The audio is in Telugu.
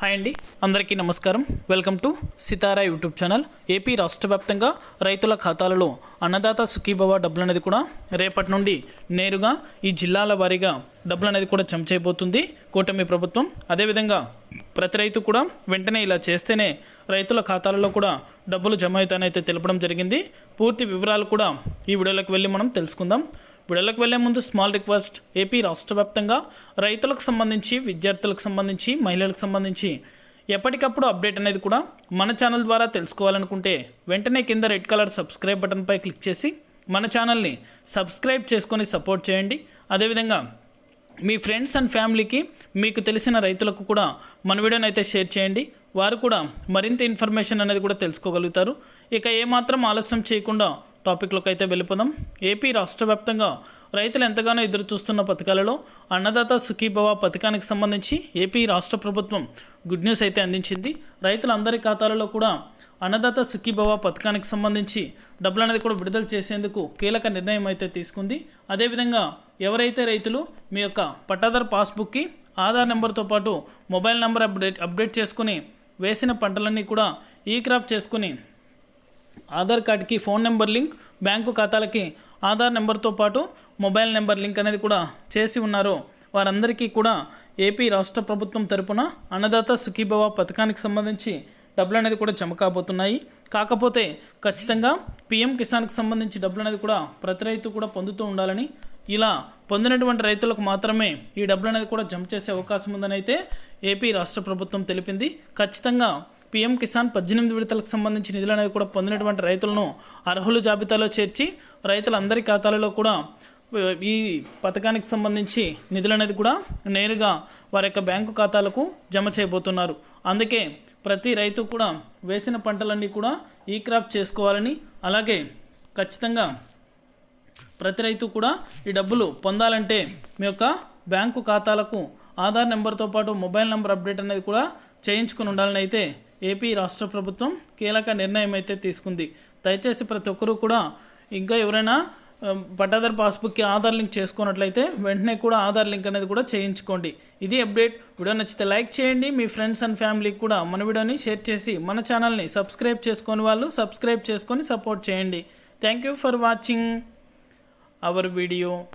హాయ్ అండి అందరికీ నమస్కారం. Welcome to Sitara YouTube channel. AP రాష్ట్ర వ్యాప్తంగా రైతుల ఖాతాలలో అన్నదాత సుఖీభవ డబ్బులు అనేది కూడా రేపటి నుండి నేరుగా ఈ జిల్లాల వారీగా డబ్బులు అనేది కూడా జమ చేయబోతుంది. కూటమి ప్రభుత్వం అదేవిధంగా ప్రతి రైతు కూడా వెంటనే ఇలా చేస్తేనే రైతుల ఖాతాలలో కూడా డబ్బులు జమ అవుతాయనైతే తెలపడం జరిగింది. పూర్తి వివరాలు కూడా ఈ వీడియోలోకి వెళ్ళి మనం తెలుసుకుందాం. వీడియోలోకి వెళ్ళే ముందు స్మాల్ రిక్వెస్ట్. ఏపీ రాష్ట్ర వ్యాప్తంగా రైతులకు సంబంధించి విద్యార్థులకు సంబంధించి మహిళలకు సంబంధించి ఎప్పటికప్పుడు అప్డేట్ అనేది కూడా మన ఛానల్ ద్వారా తెలుసుకోవాలనుకుంటే వెంటనే కింద రెడ్ కలర్ సబ్స్క్రైబ్ బటన్పై క్లిక్ చేసి మన ఛానల్ని సబ్స్క్రైబ్ చేసుకొని సపోర్ట్ చేయండి. అదేవిధంగా మీ ఫ్రెండ్స్ అండ్ ఫ్యామిలీకి మీకు తెలిసిన రైతులకు కూడా మన వీడియోని అయితే షేర్ చేయండి. వారు కూడా మరింత ఇన్ఫర్మేషన్ అనేది కూడా తెలుసుకోగలుగుతారు. ఇక ఏమాత్రం ఆలస్యం చేయకుండా టాపిక్లోకి అయితే వెళ్ళిపోదాం. ఏపీ రాష్ట్ర వ్యాప్తంగా రైతులు ఎంతగానో ఎదురు చూస్తున్న పథకాలలో అన్నదాత సుఖీభవ పథకానికి సంబంధించి ఏపీ రాష్ట్ర ప్రభుత్వం గుడ్ న్యూస్ అయితే అందించింది. రైతులందరి ఖాతాలలో కూడా అన్నదాత సుఖీభవ పథకానికి సంబంధించి డబ్బులు అనేది కూడా విడుదల చేసేందుకు కీలక నిర్ణయం అయితే తీసుకుంది. అదేవిధంగా ఎవరైతే రైతులు మీ యొక్క పట్టాదారు పాస్బుక్కి ఆధార్ నెంబర్తో పాటు మొబైల్ నెంబర్ అప్డేట్ అప్డేట్ చేసుకుని వేసిన పంటలన్నీ కూడా ఈ క్రాఫ్ట్ చేసుకుని ఆధార్ కార్డ్కి ఫోన్ నెంబర్ లింక్ బ్యాంకు ఖాతాలకి ఆధార్ నెంబర్తో పాటు మొబైల్ నెంబర్ లింక్ అనేది కూడా చేసి ఉన్నారు. వారందరికీ కూడా ఏపీ రాష్ట్ర ప్రభుత్వం తరపున అన్నదాత సుఖీభవ పథకానికి సంబంధించి డబ్బులు అనేది కూడా జమ కాబోతున్నాయి. కాకపోతే ఖచ్చితంగా పిఎం కిసాన్కి సంబంధించి డబ్బులు అనేది కూడా ప్రతి రైతు కూడా పొందుతూ ఉండాలని ఇలా పొందినటువంటి రైతులకు మాత్రమే ఈ డబ్బులు అనేది కూడా జమ చేసే అవకాశం ఉందని అయితే ఏపీ రాష్ట్ర ప్రభుత్వం తెలిపింది. ఖచ్చితంగా పీఎం కిసాన్ పద్దెనిమిది విడతలకు సంబంధించి నిధులు అనేది కూడా పొందినటువంటి రైతులను అర్హుల జాబితాలో చేర్చి రైతులందరి ఖాతాలలో కూడా ఈ పథకానికి సంబంధించి నిధులు అనేది కూడా నేరుగా వారి యొక్క బ్యాంకు ఖాతాలకు జమ చేయబోతున్నారు. అందుకే ప్రతి రైతు కూడా వేసిన పంటలన్నీ కూడా ఈ క్రాప్ చేసుకోవాలని అలాగే ఖచ్చితంగా ప్రతి రైతు కూడా ఈ డబ్బులు పొందాలంటే మీ యొక్క బ్యాంకు ఖాతాలకు ఆధార్ నెంబర్తో పాటు మొబైల్ నెంబర్ అప్డేట్ అనేది కూడా చేయించుకుని ఉండాలని అయితే ఏపీ రాష్ట్ర ప్రభుత్వం కీలక నిర్ణయం అయితే తీసుకుంది. దయచేసి ప్రతి ఒక్కరూ కూడా ఇంకా ఎవరైనా ఆ, పట్టాదారు పాస్బుక్కి ఆధార్ లింక్ చేసుకున్నట్లయితే వెంటనే కూడా ఆధార్ లింక్ అనేది కూడా చేయించుకోండి. ఇది అప్డేట్. వీడియో నచ్చితే లైక్ చేయండి. మీ ఫ్రెండ్స్ అండ్ ఫ్యామిలీకి కూడా మన వీడియోని షేర్ చేసి మన ఛానల్ని సబ్స్క్రైబ్ చేసుకొని వాళ్ళు సబ్స్క్రైబ్ చేసుకొని సపోర్ట్ చేయండి. Thank you for watching our video.